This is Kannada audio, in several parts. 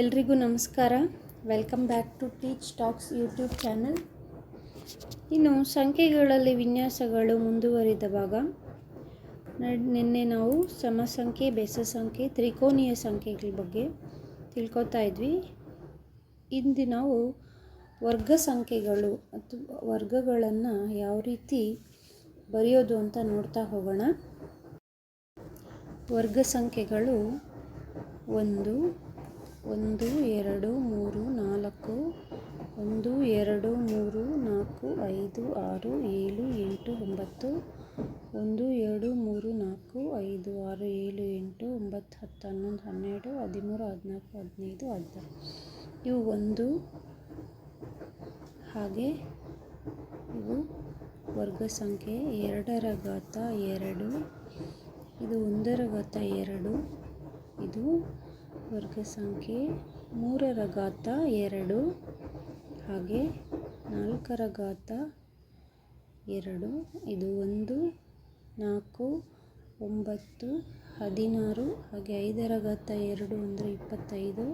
ಎಲ್ರಿಗೂ ನಮಸ್ಕಾರ. Welcome back to Teach Talks YouTube channel ಇನ್ನು ಸಂಖ್ಯೆಗಳಲ್ಲಿ ವಿನ್ಯಾಸಗಳು ಮುಂದುವರಿದ ಭಾಗ. ನಿನ್ನೆ ನಾವು ಸಮ ಸಂಖ್ಯೆ ಬೆಸ ಸಂಖ್ಯೆ ತ್ರಿಕೋನೀಯ ಸಂಖ್ಯೆಗಳ ಬಗ್ಗೆ ತಿಳ್ಕೊತಾ ಇದ್ವಿ. ಇಂದು ನಾವು ವರ್ಗ ಸಂಖ್ಯೆಗಳು ಅಥವಾ ವರ್ಗಗಳನ್ನು ಯಾವ ರೀತಿ ಬರೆಯೋದು ಅಂತ ನೋಡ್ತಾ ಹೋಗೋಣ. ವರ್ಗ ಸಂಖ್ಯೆಗಳು ಒಂದು ಒಂದು, ಎರಡು, ಮೂರು, ನಾಲ್ಕು, ಒಂದು, ಎರಡು, ಮೂರು, ನಾಲ್ಕು, ಐದು, ಆರು, ಏಳು, ಎಂಟು, ಒಂಬತ್ತು, ಒಂದು, ಎರಡು, ಮೂರು, ನಾಲ್ಕು, ಐದು, ಆರು, ಏಳು, ಎಂಟು, ಒಂಬತ್ತು, ಹತ್ತು, ಹನ್ನೊಂದು, ಹನ್ನೆರಡು, ಹದಿಮೂರು, ಹದಿನಾಲ್ಕು, ಹದಿನೈದು, ಹದಿನಾರು. ಇವು ಒಂದು. ಹಾಗೆ ಇವು ವರ್ಗ ಸಂಖ್ಯೆ ಎರಡರ ಘಾತ ಎರಡು, ಇದು ಒಂದರ ಘಾತ ಎರಡು, ಇದು ವರ್ಗ ಸಂಖ್ಯೆ ಮೂರರ ಘಾತ ಎರಡು ಹಾಗೆ ನಾಲ್ಕರ ಘಾತ ಎರಡು. ಇದು ಒಂದು, ನಾಲ್ಕು, ಒಂಬತ್ತು, ಹದಿನಾರು, ಹಾಗೆ ಐದರ ಘಾತ ಎರಡು ಅಂದರೆ ಇಪ್ಪತ್ತೈದು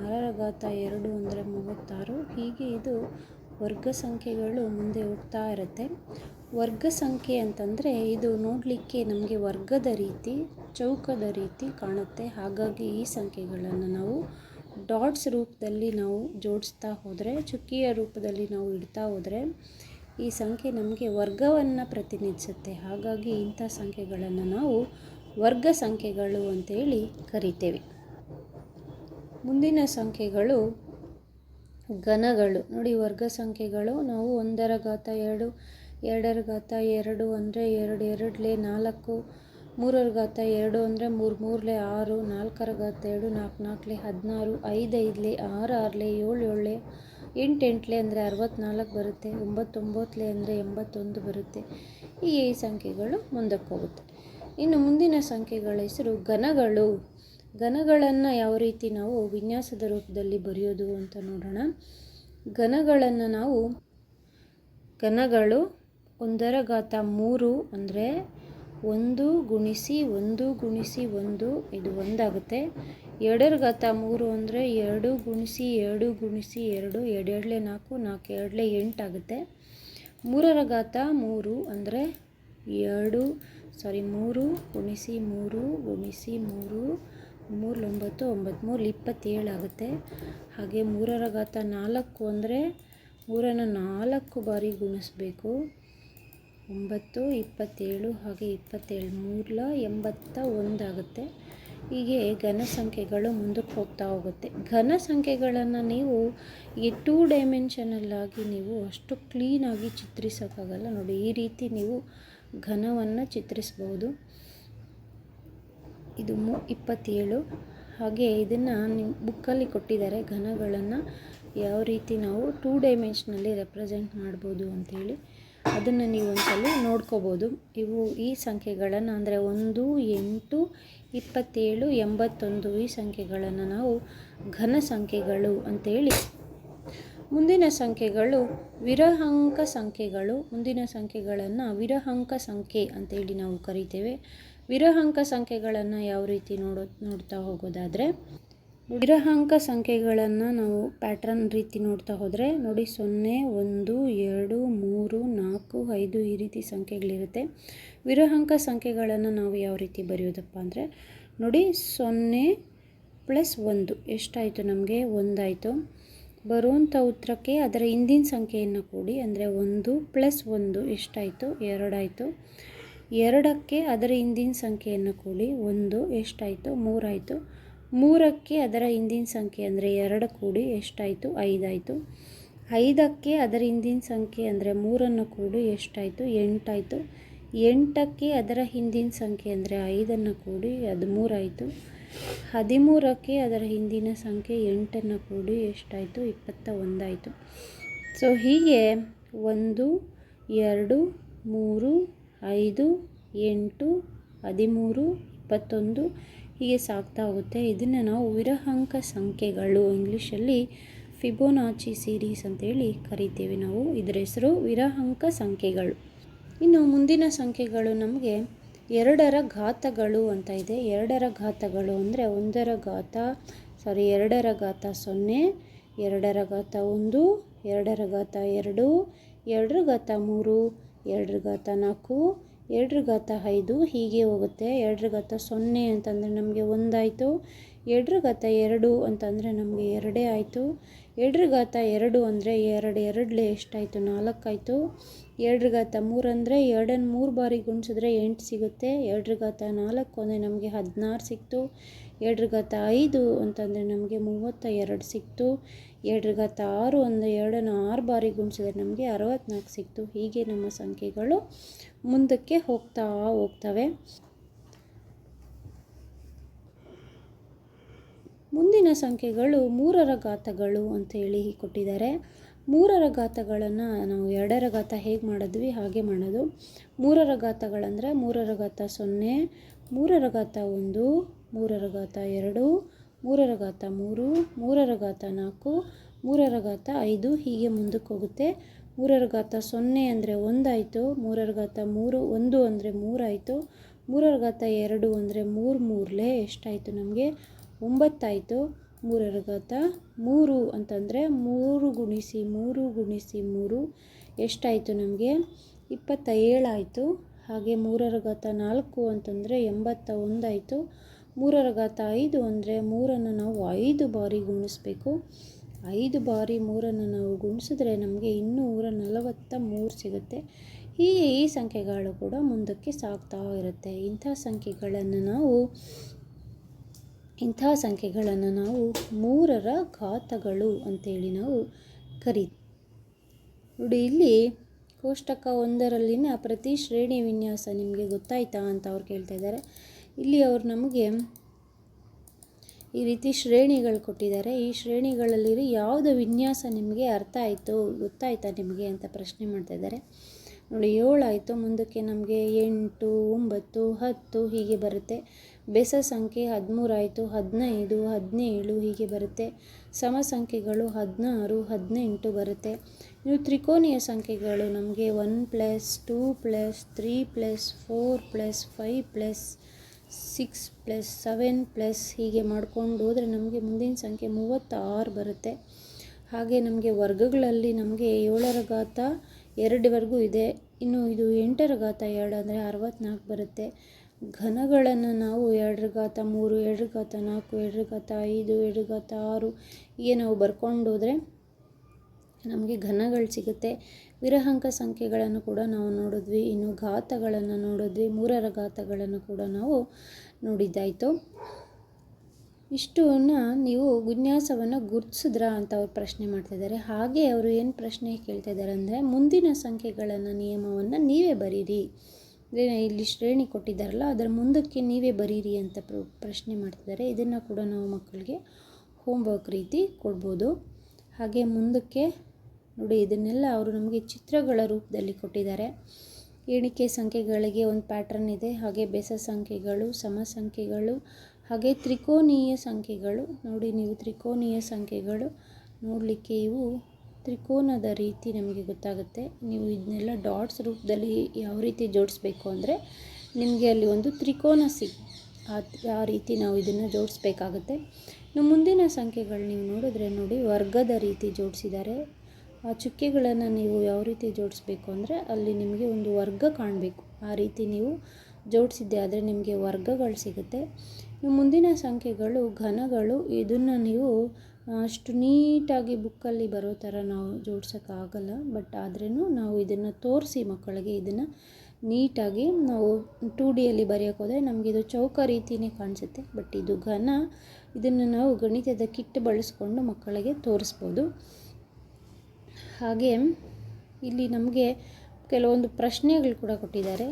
ಆರರ ಘಾತ ಎರಡು ಅಂದರೆ ಮೂವತ್ತಾರು. ಹೀಗೆ ಇದು ವರ್ಗ ಸಂಖ್ಯೆಗಳು ಮುಂದೆ ಹೋಗ್ತಾ ಇರುತ್ತೆ. ವರ್ಗ ಸಂಖ್ಯೆ ಅಂತಂದರೆ ಇದು ನೋಡಲಿಕ್ಕೆ ನಮಗೆ ವರ್ಗದ ರೀತಿ, ಚೌಕದ ರೀತಿ ಕಾಣುತ್ತೆ. ಹಾಗಾಗಿ ಈ ಸಂಖ್ಯೆಗಳನ್ನು ನಾವು ಡಾಟ್ಸ್ ರೂಪದಲ್ಲಿ ನಾವು ಜೋಡಿಸ್ತಾ ಹೋದರೆ, ಚುಕ್ಕಿಯ ರೂಪದಲ್ಲಿ ನಾವು ಇಡ್ತಾ ಹೋದರೆ ಈ ಸಂಖ್ಯೆ ನಮಗೆ ವರ್ಗವನ್ನು ಪ್ರತಿನಿಧಿಸುತ್ತೆ. ಹಾಗಾಗಿ ಇಂಥ ಸಂಖ್ಯೆಗಳನ್ನು ನಾವು ವರ್ಗ ಸಂಖ್ಯೆಗಳು ಅಂತೇಳಿ ಕರಿತೇವೆ. ಮುಂದಿನ ಸಂಖ್ಯೆಗಳು ಘನಗಳು. ನೋಡಿ, ವರ್ಗ ಸಂಖ್ಯೆಗಳು. ನಾವು ಒಂದರ ಘಾತ ಎರಡು ಎರಡರ ಘಾತ ಎರಡು ಅಂದರೆ ಎರಡು ಎರಡಲೇ ನಾಲ್ಕು ಮೂರರ ಘಾತ ಎರಡು ಅಂದರೆ ಮೂರು ಮೂರಲೆ ಆರು ನಾಲ್ಕರ ಘಾತ ಎರಡು ನಾಲ್ಕು ನಾಲ್ಕಲೆ ಹದಿನಾರು ಐದು ಐದಲೆ ಆರು, ಆರಲೆ ಏಳು, ಏಳಲೆ ಎಂಟು ಎಂಟಲೆ ಅಂದರೆ ಅರವತ್ತ್ನಾಲ್ಕು ಬರುತ್ತೆ, ಒಂಬತ್ತೊಂಬತ್ತಲೆ ಅಂದರೆ ಎಂಬತ್ತೊಂದು ಬರುತ್ತೆ. ಈ ಸಂಖ್ಯೆಗಳು ಮುಂದಕ್ಕೆ ಹೋಗುತ್ತೆ. ಇನ್ನು ಮುಂದಿನ ಸಂಖ್ಯೆಗಳ ಹೆಸರು ಘನಗಳು. ಘನಗಳನ್ನು ಯಾವ ರೀತಿ ನಾವು ವಿನ್ಯಾಸದ ರೂಪದಲ್ಲಿ ಬರೆಯೋದು ಅಂತ ನೋಡೋಣ. ಘನಗಳನ್ನು ನಾವು ಘನಗಳು ಒಂದರ ಘಾತ ಮೂರು ಅಂದರೆ ಒಂದು ಗುಣಿಸಿ ಒಂದು ಗುಣಿಸಿ ಒಂದು ಇದು ಒಂದಾಗುತ್ತೆ. ಎರಡರ ಘಾತ ಮೂರು ಅಂದರೆ ಎರಡು ಗುಣಿಸಿ ಎರಡು ಗುಣಿಸಿ ಎರಡು, ಎರಡೆರಡಲೆ ನಾಲ್ಕು ನಾಲ್ಕು ಎರಡಲೆ ಎಂಟಾಗುತ್ತೆ ಮೂರರ ಘಾತ ಮೂರು ಅಂದರೆ ಎರಡು ಸಾರಿ ಮೂರು ಗುಣಿಸಿ ಮೂರು ಗುಣಿಸಿ ಮೂರು ಮೂರು ಒಂಬತ್ತು ಒಂಬತ್ತು ಮೂರು ಇಪ್ಪತ್ತೇಳು ಆಗುತ್ತೆ ಹಾಗೆ ಮೂರರ ಘಾತ ನಾಲ್ಕು ಅಂದರೆ ಮೂರನ್ನು ನಾಲ್ಕು ಬಾರಿ ಗುಣಿಸ್ಬೇಕು. ಒಂಬತ್ತು, ಇಪ್ಪತ್ತೇಳು, ಹಾಗೆ ಇಪ್ಪತ್ತೇಳು ಮೂರಲ ಎಂಬತ್ತ ಒಂದಾಗುತ್ತೆ. ಹೀಗೆ ಘನ ಸಂಖ್ಯೆಗಳು ಮುಂದಕ್ಕೆ ಹೋಗ್ತಾ ಹೋಗುತ್ತೆ. ಘನ ಸಂಖ್ಯೆಗಳನ್ನು ನೀವು ಈ ಟೂ ಡೈಮೆನ್ಷನಲ್ಲಾಗಿ ನೀವು ಅಷ್ಟು ಕ್ಲೀನಾಗಿ ಚಿತ್ರಿಸೋಕ್ಕಾಗಲ್ಲ. ನೋಡಿ, ಈ ರೀತಿ ನೀವು ಘನವನ್ನು ಚಿತ್ರಿಸ್ಬೋದು. ಇದು ಮು ಇಪ್ಪತ್ತೇಳು. ಹಾಗೆ ಇದನ್ನು ನಿಮ್ಮ ಬುಕ್ಕಲ್ಲಿ ಕೊಟ್ಟಿದ್ದಾರೆ. ಘನಗಳನ್ನು ಯಾವ ರೀತಿ ನಾವು ಟೂ ಡೈಮೆನ್ಷನಲ್ಲಿ ರೆಪ್ರೆಸೆಂಟ್ ಮಾಡ್ಬೋದು ಅಂಥೇಳಿ ಅದನ್ನು ನೀವು ಒಂದ್ಸಲ ನೋಡ್ಕೋಬೋದು. ಇವು ಈ ಸಂಖ್ಯೆಗಳನ್ನು ಅಂದರೆ ಒಂದು, ಎಂಟು, ಇಪ್ಪತ್ತೇಳು, ಎಂಬತ್ತೊಂದು ಈ ಸಂಖ್ಯೆಗಳನ್ನು ನಾವು ಘನ ಸಂಖ್ಯೆಗಳು ಅಂತೇಳಿ. ಮುಂದಿನ ಸಂಖ್ಯೆಗಳು ವಿರಹಾಂಕ ಸಂಖ್ಯೆಗಳು. ಮುಂದಿನ ಸಂಖ್ಯೆಗಳನ್ನು ವಿರಹಾಂಕ ಸಂಖ್ಯೆ ಅಂತೇಳಿ ನಾವು ಕರಿತೇವೆ. ವಿರಹಾಂಕ ಸಂಖ್ಯೆಗಳನ್ನು ಯಾವ ರೀತಿ ನೋಡೋ, ನೋಡ್ತಾ ಹೋಗೋದಾದರೆ, ವಿರಹಾಂಕ ಸಂಖ್ಯೆಗಳನ್ನು ನಾವು ಪ್ಯಾಟ್ರನ್ ರೀತಿ ನೋಡ್ತಾ ಹೋದರೆ, ನೋಡಿ ಸೊನ್ನೆ, ಒಂದು, ಎರಡು, ಮೂರು, ನಾಲ್ಕು, ಐದು ಈ ರೀತಿ ಸಂಖ್ಯೆಗಳಿರುತ್ತೆ. ವಿರಹಾಂಕ ಸಂಖ್ಯೆಗಳನ್ನು ನಾವು ಯಾವ ರೀತಿ ಬರೆಯೋದಪ್ಪ ಅಂದರೆ, ನೋಡಿ ಸೊನ್ನೆ ಪ್ಲಸ್ ಒಂದು, ಎಷ್ಟಾಯಿತು ನಮಗೆ? ಒಂದಾಯಿತು. ಬರುವಂಥ ಉತ್ತರಕ್ಕೆ ಅದರ ಹಿಂದಿನ ಸಂಖ್ಯೆಯನ್ನು ಕೂಡಿ, ಅಂದರೆ ಒಂದು ಪ್ಲಸ್ ಒಂದು, ಎಷ್ಟಾಯಿತು? ಎರಡಾಯಿತು. ಎರಡಕ್ಕೆ ಅದರ ಹಿಂದಿನ ಸಂಖ್ಯೆಯನ್ನು ಕೂಡಿ ಒಂದು, ಎಷ್ಟಾಯಿತು? ಮೂರಾಯಿತು. ಮೂರಕ್ಕೆ ಅದರ ಹಿಂದಿನ ಸಂಖ್ಯೆ ಅಂದರೆ ಎರಡು ಕೂಡಿ ಎಷ್ಟಾಯಿತು? ಐದಾಯಿತು. ಐದಕ್ಕೆ ಅದರ ಹಿಂದಿನ ಸಂಖ್ಯೆ ಅಂದರೆ ಮೂರನ್ನು ಕೂಡಿ ಎಷ್ಟಾಯಿತು? ಎಂಟಾಯಿತು. ಎಂಟಕ್ಕೆ ಅದರ ಹಿಂದಿನ ಸಂಖ್ಯೆ ಅಂದರೆ ಐದನ್ನು ಕೂಡಿ ಹದಿಮೂರಾಯಿತು ಹದಿಮೂರಕ್ಕೆ ಅದರ ಹಿಂದಿನ ಸಂಖ್ಯೆ ಎಂಟನ್ನು ಕೂಡಿ ಎಷ್ಟಾಯಿತು? ಇಪ್ಪತ್ತ ಒಂದಾಯಿತು. ಸೊ ಹೀಗೆ ಒಂದು, ಎರಡು, ಮೂರು ಐದು, ಎಂಟು, ಹದಿಮೂರು, ಇಪ್ಪತ್ತೊಂದು ಹೀಗೆ ಸಾಗ್ತಾ ಹೋಗುತ್ತೆ. ಇದನ್ನು ನಾವು ವಿರಹಾಂಕ ಸಂಖ್ಯೆಗಳು ಇಂಗ್ಲೀಷಲ್ಲಿ ಫಿಬೋನಾಚಿ ಸೀರೀಸ್ ಅಂತೇಳಿ ಕರಿತೀವಿ ನಾವು. ಇದರ ಹೆಸರು ವಿರಹಾಂಕ ಸಂಖ್ಯೆಗಳು. ಇನ್ನು ಮುಂದಿನ ಸಂಖ್ಯೆಗಳು ನಮಗೆ ಎರಡರ ಘಾತಗಳು ಅಂತ ಇದೆ. ಎರಡರ ಘಾತಗಳು ಅಂದರೆ ಒಂದರ ಘಾತ ಸಾರಿ ಎರಡರ ಘಾತ ಸೊನ್ನೆ, ಎರಡರ ಘಾತ ಒಂದು, ಎರಡರ ಘಾತ ಎರಡು, ಎರಡರ ಘಾತ ಮೂರು ಎರಡರ ಘಾತ ನಾಲ್ಕು ಎರಡರ ಘಾತ ಐದು, ಹೀಗೆ ಹೋಗುತ್ತೆ. ಎರಡರ ಘಾತ ಸೊನ್ನೆ ಅಂತಂದರೆ ನಮಗೆ ಒಂದಾಯಿತು. ಎರಡರ ಘಾತ ಎರಡು ಅಂತಂದರೆ ನಮಗೆ ಎರಡೇ ಆಯಿತು. ಎರಡರ ಘಾತ ಎರಡು ಅಂದರೆ ಎರಡು ಎರಡಲೇ ಎಷ್ಟಾಯಿತು? ನಾಲ್ಕಾಯಿತು. ಎರಡರ ಘಾತ ಮೂರು ಅಂದರೆ ಎರಡನ್ನು ಮೂರು ಬಾರಿ ಗುಣಿಸಿದ್ರೆ ಎಂಟು ಸಿಗುತ್ತೆ. ಎರಡರ ಘಾತ ನಾಲ್ಕು ಅಂದರೆ ನಮಗೆ ಹದಿನಾರು ಸಿಕ್ತು. ಎರಡರ ಘಾತ ಐದು ಅಂತಂದರೆ ನಮಗೆ ಮೂವತ್ತ ಎರಡು ಸಿಕ್ತು. ಎರಡರ ಘಾತ ಆರು ಒಂದು ಎರಡನ್ನು ಆರು ಬಾರಿ ಗುಣಿಸಿದ್ರೆ ನಮಗೆ ಅರವತ್ತ್ನಾಲ್ಕು ಸಿಕ್ತು. ಹೀಗೆ ನಮ್ಮ ಸಂಖ್ಯೆಗಳು ಮುಂದಕ್ಕೆ ಹೋಗ್ತಾ ಹೋಗ್ತವೆ. ಮುಂದಿನ ಸಂಖ್ಯೆಗಳು ಮೂರರ ಘಾತಗಳು ಅಂತೇಳಿ ಕೊಟ್ಟಿದ್ದಾರೆ. ಮೂರರ ಘಾತಗಳನ್ನು ನಾವು ಎರಡರ ಘಾತ ಹೇಗೆ ಮಾಡಿದ್ವಿ, ಹಾಗೆ ಮಾಡೋದು. ಮೂರರ ಘಾತಗಳಂದರೆ ಮೂರರ ಘಾತ ಸೊನ್ನೆ, ಮೂರರ ಘಾತ ಒಂದು, ಮೂರರ ಘಾತ ಎರಡು ಮೂರರ ಘಾತ ಮೂರು ಮೂರರ ಘಾತ ನಾಲ್ಕು ಮೂರರ ಘಾತ ಐದು ಹೀಗೆ ಮುಂದಕ್ಕೆ ಹೋಗುತ್ತೆ. ಮೂರರ ಘಾತ ಸೊನ್ನೆ ಅಂದರೆ ಒಂದಾಯಿತು ಮೂರರ ಘಾತ ಮೂರು ಒಂದು ಅಂದರೆ ಮೂರಾಯಿತು ಮೂರರ ಘಾತ ಎರಡು ಅಂದರೆ ಮೂರು ಮೂರಲೇ ಎಷ್ಟಾಯಿತು ನಮಗೆ? ಒಂಬತ್ತಾಯಿತು. ಮೂರರ ಘಾತ ಮೂರು ಅಂತಂದರೆ ಮೂರು ಗುಣಿಸಿ ಮೂರು ಗುಣಿಸಿ ಮೂರು ಎಷ್ಟಾಯಿತು ನಮಗೆ? ಇಪ್ಪತ್ತ ಏಳಾಯಿತು ಹಾಗೆ ಮೂರರ ಘಾತ ನಾಲ್ಕು ಅಂತಂದರೆ ಎಂಬತ್ತ ಒಂದಾಯಿತು. ಮೂರರ ಘಾತ ಐದು ಅಂದರೆ ಮೂರನ್ನು ನಾವು ಐದು ಬಾರಿ ಗುಣಿಸ್ಬೇಕು. ಐದು ಬಾರಿ ಮೂರನ್ನು ನಾವು ಗುಣಿಸಿದ್ರೆ ನಮಗೆ ಇನ್ನೂರ ನಲವತ್ತ ಮೂರು ಸಿಗುತ್ತೆ. ಹೀಗೆ ಈ ಸಂಖ್ಯೆಗಳು ಕೂಡ ಮುಂದಕ್ಕೆ ಸಾಗ್ತಾ ಇರುತ್ತೆ. ಇಂಥ ಸಂಖ್ಯೆಗಳನ್ನು ನಾವು, ಇಂಥ ಸಂಖ್ಯೆಗಳನ್ನು ನಾವು ಮೂರರ ಘಾತಗಳು ಅಂತೇಳಿ ನಾವು ಕರಿ, ನೋಡಿ ಇಲ್ಲಿ ಕೋಷ್ಟಕ ಒಂದರಲ್ಲಿನ ಪ್ರತಿ ಶ್ರೇಣಿ ವಿನ್ಯಾಸ ನಿಮಗೆ ಗೊತ್ತಾಯ್ತಾ ಅಂತ ಅವ್ರು ಕೇಳ್ತಾ ಇದ್ದಾರೆ. ಇಲ್ಲಿ ಅವರು ನಮಗೆ ಈ ರೀತಿ ಶ್ರೇಣಿಗಳು ಕೊಟ್ಟಿದ್ದಾರೆ. ಈ ಶ್ರೇಣಿಗಳಲ್ಲಿ ಯಾವುದೋ ವಿನ್ಯಾಸ ನಿಮಗೆ ಅರ್ಥ ಆಯಿತು, ಗೊತ್ತಾಯ್ತಾ ನಿಮಗೆ ಅಂತ ಪ್ರಶ್ನೆ ಮಾಡ್ತಾ ಇದ್ದಾರೆ. ನೋಡಿ ಏಳಾಯಿತು ಮುಂದಕ್ಕೆ ನಮಗೆ ಎಂಟು, ಒಂಬತ್ತು, ಹತ್ತು ಹೀಗೆ ಬರುತ್ತೆ. ಬೆಸ ಸಂಖ್ಯೆ ಹದಿಮೂರಾಯಿತು ಹದಿನೈದು, ಹದಿನೇಳು ಹೀಗೆ ಬರುತ್ತೆ. ಸಮ ಸಂಖ್ಯೆಗಳು ಹದಿನಾರು, ಹದಿನೆಂಟು ಬರುತ್ತೆ. ಇನ್ನು ತ್ರಿಕೋನೀಯ ಸಂಖ್ಯೆಗಳು ನಮಗೆ one plus two plus three plus four plus five plus six plus seven plus ಹೀಗೆ ಮಾಡ್ಕೊಂಡು ಹೋದರೆ ನಮಗೆ ಮುಂದಿನ ಸಂಖ್ಯೆ ಮೂವತ್ತಾರು ಬರುತ್ತೆ. ಹಾಗೆ ನಮಗೆ ವರ್ಗಗಳಲ್ಲಿ ನಮಗೆ ಏಳರ ಘಾತ ಎರಡವರೆಗೂ ಇದೆ. ಇನ್ನು ಇದು ಎಂಟರ ಘಾತ ಎರಡು ಅಂದರೆ ಅರವತ್ತ್ನಾಲ್ಕು ಬರುತ್ತೆ. ಘನಗಳನ್ನು ನಾವು ಎರಡರ ಘಾತ ಮೂರು, ಎರಡರ ಘಾತ ನಾಲ್ಕು, ಎರಡರ ಘಾತ ಐದು, ಎರಡರ ಘಾತ ಆರು ಹೀಗೆ ನಾವು ಬರ್ಕೊಂಡು ಹೋದರೆ ನಮಗೆ ಘನಗಳು ಸಿಗುತ್ತೆ. ವಿರಹಾಂಕ ಸಂಖ್ಯೆಗಳನ್ನು ಕೂಡ ನಾವು ನೋಡಿದ್ವಿ. ಇನ್ನು ಘಾತಗಳನ್ನು ನೋಡಿದ್ವಿ. ಮೂರರ ಘಾತಗಳನ್ನು ಕೂಡ ನಾವು ನೋಡಿದ್ದಾಯಿತು. ಇಷ್ಟನ್ನು ನೀವು ವಿನ್ಯಾಸವನ್ನು ಗುರುತಿಸಿದ್ರಾ ಅಂತ ಅವ್ರು ಪ್ರಶ್ನೆ ಮಾಡ್ತಿದ್ದಾರೆ ಹಾಗೆ ಅವರು ಏನು ಪ್ರಶ್ನೆ ಕೇಳ್ತಾ ಇದ್ದಾರೆ ಅಂದರೆ, ಮುಂದಿನ ಸಂಖ್ಯೆಗಳನ್ನು ನಿಯಮವನ್ನು ನೀವೇ ಬರೀರಿ. ಇಲ್ಲಿ ಶ್ರೇಣಿ ಕೊಟ್ಟಿದ್ದಾರಲ್ಲ, ಅದರ ಮುಂದಕ್ಕೆ ನೀವೇ ಬರೀರಿ ಅಂತ ಪ್ರ, ಪ್ರಶ್ನೆ ಮಾಡ್ತಿದ್ದಾರೆ ಇದನ್ನು ಕೂಡ ನಾವು ಮಕ್ಕಳಿಗೆ ಹೋಮ್ವರ್ಕ್ ರೀತಿ ಕೊಡ್ಬೋದು. ಹಾಗೆ ಮುಂದಕ್ಕೆ ನೋಡಿ, ಇದನ್ನೆಲ್ಲ ಅವರು ನಮಗೆ ಚಿತ್ರಗಳ ರೂಪದಲ್ಲಿ ಕೊಟ್ಟಿದ್ದಾರೆ. ಎಣಿಕೆ ಸಂಖ್ಯೆಗಳಿಗೆ ಒಂದು ಪ್ಯಾಟ್ರನ್ ಇದೆ. ಹಾಗೆ ಬೆಸ ಸಂಖ್ಯೆಗಳು, ಸಮ ಸಂಖ್ಯೆಗಳು, ಹಾಗೆ ತ್ರಿಕೋನೀಯ ಸಂಖ್ಯೆಗಳು. ನೋಡಿ, ನೀವು ತ್ರಿಕೋನೀಯ ಸಂಖ್ಯೆಗಳು ನೋಡಲಿಕ್ಕೆ ಇವು ತ್ರಿಕೋನದ ರೀತಿ ನಮಗೆ ಗೊತ್ತಾಗುತ್ತೆ. ನೀವು ಇದನ್ನೆಲ್ಲ ಡಾಟ್ಸ್ ರೂಪದಲ್ಲಿ ಯಾವ ರೀತಿ ಜೋಡಿಸ್ಬೇಕು ಅಂದರೆ ನಿಮಗೆ ಅಲ್ಲಿ ಒಂದು ತ್ರಿಕೋನ ಆ ಆ ರೀತಿ ನಾವು ಇದನ್ನು ಜೋಡಿಸ್ಬೇಕಾಗುತ್ತೆ. ಇನ್ನು ಮುಂದಿನ ಸಂಖ್ಯೆಗಳು ನೀವು ನೋಡಿದ್ರೆ ನೋಡಿ, ವರ್ಗದ ರೀತಿ ಜೋಡಿಸಿದ್ದಾರೆ. ಆ ಚುಕ್ಕೆಗಳನ್ನು ನೀವು ಯಾವ ರೀತಿ ಜೋಡಿಸ್ಬೇಕು ಅಂದರೆ ಅಲ್ಲಿ ನಿಮಗೆ ಒಂದು ವರ್ಗ ಕಾಣಬೇಕು. ಆ ರೀತಿ ನೀವು ಜೋಡಿಸಿದ್ದೆ ಆದರೆ ನಿಮಗೆ ವರ್ಗಗಳು ಸಿಗುತ್ತೆ. ಮುಂದಿನ ಸಂಖ್ಯೆಗಳು ಘನಗಳು. ಇದನ್ನು ನೀವು ಅಷ್ಟು ನೀಟಾಗಿ ಬುಕ್ಕಲ್ಲಿ ಬರೋ ಥರ ನಾವು ಜೋಡ್ಸೋಕ್ಕಾಗಲ್ಲ ಬಟ್ ಆದ್ರೂ ನಾವು ಇದನ್ನು ತೋರಿಸಿ ಮಕ್ಕಳಿಗೆ ಇದನ್ನು ನೀಟಾಗಿ ನಾವು ಟೂ ಡಿಯಲ್ಲಿ ಬರೆಯೋಕೆ ಹೋದರೆ ನಮಗೆ ಇದು ಚೌಕ ರೀತಿಯೇ ಕಾಣಿಸುತ್ತೆ. ಬಟ್ ಇದು ಘನ. ಇದನ್ನು ನಾವು ಗಣಿತದ ಕಿಟ್ ಬಳಸ್ಕೊಂಡು ಮಕ್ಕಳಿಗೆ ತೋರಿಸ್ಬೋದು. ಹಾಗೆ ಇಲ್ಲಿ ನಮಗೆ ಕೆಲವೊಂದು ಪ್ರಶ್ನೆಗಳು ಕೂಡ ಕೊಟ್ಟಿದ್ದಾರೆ.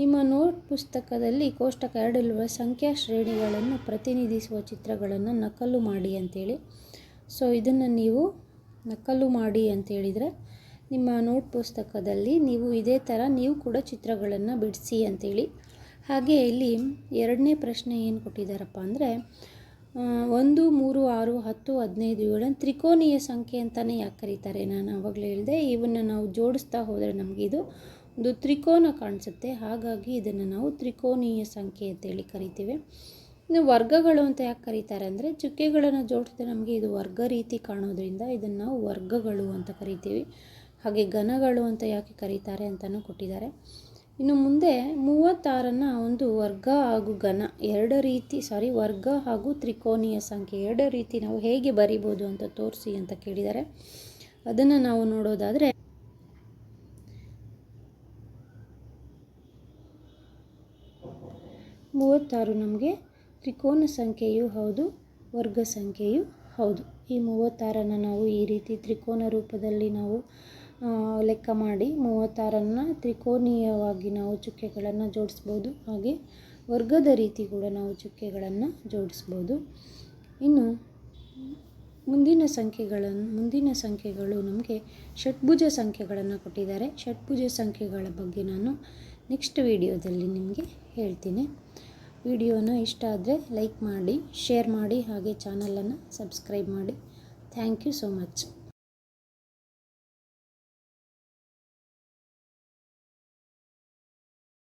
ನಿಮ್ಮ ನೋಟ್ ಪುಸ್ತಕದಲ್ಲಿ ಕೋಷ್ಟಕ ಎರಡಲ್ಲಿರುವ ಸಂಖ್ಯಾ ಶ್ರೇಣಿಗಳನ್ನು ಪ್ರತಿನಿಧಿಸುವ ಚಿತ್ರಗಳನ್ನು ನಕಲು ಮಾಡಿ ಅಂತೇಳಿ. ಸೊ ಇದನ್ನು ನೀವು ನಕಲು ಮಾಡಿ ಅಂತೇಳಿದರೆ ನಿಮ್ಮ ನೋಟ್ ಪುಸ್ತಕದಲ್ಲಿ ನೀವು ಇದೇ ಥರ ನೀವು ಕೂಡ ಚಿತ್ರಗಳನ್ನು ಬಿಡಿಸಿ ಅಂತೇಳಿ. ಹಾಗೆ ಇಲ್ಲಿ ಎರಡನೇ ಪ್ರಶ್ನೆ ಏನು ಕೊಟ್ಟಿದ್ದಾರಪ್ಪ ಅಂದರೆ ಒಂದು, ಮೂರು, ಆರು, ಹತ್ತು, ಹದಿನೈದು ಏಳನ್ನು ತ್ರಿಕೋನೀಯ ಸಂಖ್ಯೆ ಅಂತಲೇ ಯಾಕೆ ಕರೀತಾರೆ? ನಾನು ಆವಾಗಲೇ ಹೇಳಿದೆ, ಇವನ್ನು ನಾವು ಜೋಡಿಸ್ತಾ ಹೋದರೆ ನಮಗೆ ಇದು ಒಂದು ತ್ರಿಕೋನ ಕಾಣಿಸುತ್ತೆ. ಹಾಗಾಗಿ ಇದನ್ನು ನಾವು ತ್ರಿಕೋನೀಯ ಸಂಖ್ಯೆ ಅಂತೇಳಿ ಕರಿತೀವಿ. ಇನ್ನು ವರ್ಗಗಳು ಅಂತ ಯಾಕೆ ಕರೀತಾರೆ ಅಂದರೆ, ಚುಕ್ಕೆಗಳನ್ನು ಜೋಡಿಸಿದ್ರೆ ನಮಗೆ ಇದು ವರ್ಗ ರೀತಿ ಕಾಣೋದ್ರಿಂದ ಇದನ್ನು ನಾವು ವರ್ಗಗಳು ಅಂತ ಕರಿತೀವಿ. ಹಾಗೆ ಘನಗಳು ಅಂತ ಯಾಕೆ ಕರೀತಾರೆ ಅಂತಲೂ ಕೊಟ್ಟಿದ್ದಾರೆ. ಇನ್ನು ಮುಂದೆ ಮೂವತ್ತಾರನ್ನು ಒಂದು ವರ್ಗ ಹಾಗೂ ಘನ, ಎರಡು ರೀತಿ ಸಾರಿ ವರ್ಗ ಹಾಗೂ ತ್ರಿಕೋನೀಯ ಸಂಖ್ಯೆ. ಎರಡು ರೀತಿ ನಾವು ಹೇಗೆ ಬರಿಬೋದು ಅಂತ ತೋರಿಸಿ ಅಂತ ಕೇಳಿದ್ದಾರೆ ಅದನ್ನು ನಾವು ನೋಡೋದಾದರೆ, ಮೂವತ್ತಾರು ನಮಗೆ ತ್ರಿಕೋನ ಸಂಖ್ಯೆಯೂ ಹೌದು, ವರ್ಗ ಸಂಖ್ಯೆಯೂ ಹೌದು. ಈ ಮೂವತ್ತಾರನ್ನು ನಾವು ಈ ರೀತಿ ತ್ರಿಕೋನ ರೂಪದಲ್ಲಿ ನಾವು ಲೆಕ್ಕ ಮಾಡಿ ಮೂವತ್ತಾರನ್ನು ತ್ರಿಕೋನೀಯವಾಗಿ ನಾವು ಚುಕ್ಕೆಗಳನ್ನು ಜೋಡಿಸ್ಬೋದು. ಹಾಗೆ ವರ್ಗದ ರೀತಿ ಕೂಡ ನಾವು ಚುಕ್ಕೆಗಳನ್ನು ಜೋಡಿಸ್ಬೋದು. ಇನ್ನು ಮುಂದಿನ ಸಂಖ್ಯೆಗಳನ್ನು ಮುಂದಿನ ಸಂಖ್ಯೆಗಳು ನಮಗೆ ಷಟ್ಭುಜ ಸಂಖ್ಯೆಗಳನ್ನು ಕೊಟ್ಟಿದ್ದಾರೆ. ಷಟ್ಭುಜ ಸಂಖ್ಯೆಗಳ ಬಗ್ಗೆ ನಾನು ನೆಕ್ಸ್ಟ್ ವಿಡಿಯೋದಲ್ಲಿ ನಿಮಗೆ ಹೇಳ್ತೀನಿ. ವಿಡಿಯೋನ ಇಷ್ಟ ಆದರೆ ಲೈಕ್ ಮಾಡಿ ಶೇರ್ ಮಾಡಿ, ಹಾಗೆ ಚಾನಲನ್ನು ಸಬ್ಸ್ಕ್ರೈಬ್ ಮಾಡಿ. Thank you so much